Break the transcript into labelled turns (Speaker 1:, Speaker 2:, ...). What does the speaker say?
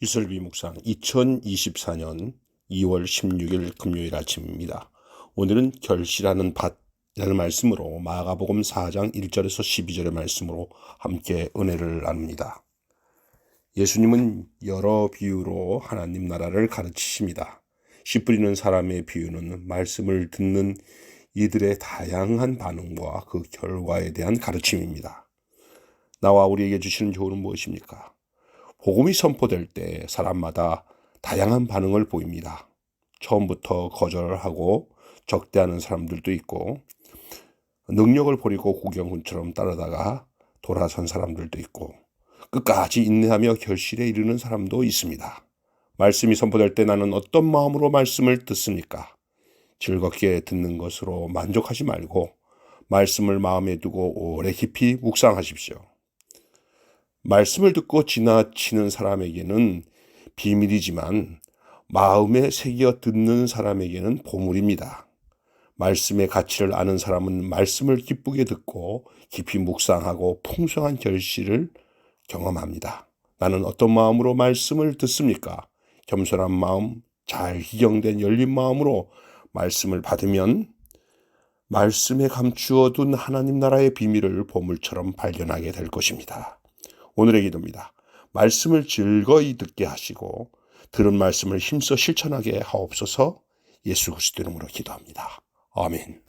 Speaker 1: 이슬비 묵상 2024년 2월 16일 금요일 아침입니다. 오늘은 결실하는 밭이라는 말씀으로 마가복음 4장 1절에서 12절의 말씀으로 함께 은혜를 나눕니다. 예수님은 여러 비유로 하나님 나라를 가르치십니다. 씨 뿌리는 사람의 비유는 말씀을 듣는 이들의 다양한 반응과 그 결과에 대한 가르침입니다. 나와 우리에게 주시는 교훈은 무엇입니까? 복음이 선포될 때 사람마다 다양한 반응을 보입니다. 처음부터 거절하고 적대하는 사람들도 있고 능력을 버리고 구경꾼처럼 따르다가 돌아선 사람들도 있고 끝까지 인내하며 결실에 이르는 사람도 있습니다. 말씀이 선포될 때 나는 어떤 마음으로 말씀을 듣습니까? 즐겁게 듣는 것으로 만족하지 말고 말씀을 마음에 두고 오래 깊이 묵상하십시오. 말씀을 듣고 지나치는 사람에게는 비밀이지만 마음에 새겨 듣는 사람에게는 보물입니다. 말씀의 가치를 아는 사람은 말씀을 기쁘게 듣고 깊이 묵상하고 풍성한 결실을 경험합니다. 나는 어떤 마음으로 말씀을 듣습니까? 겸손한 마음, 잘 희경된 열린 마음으로 말씀을 받으면 말씀에 감추어 둔 하나님 나라의 비밀을 보물처럼 발견하게 될 것입니다. 오늘의 기도입니다. 말씀을 즐거이 듣게 하시고 들은 말씀을 힘써 실천하게 하옵소서 예수 그리스도 이름으로 기도합니다. 아멘.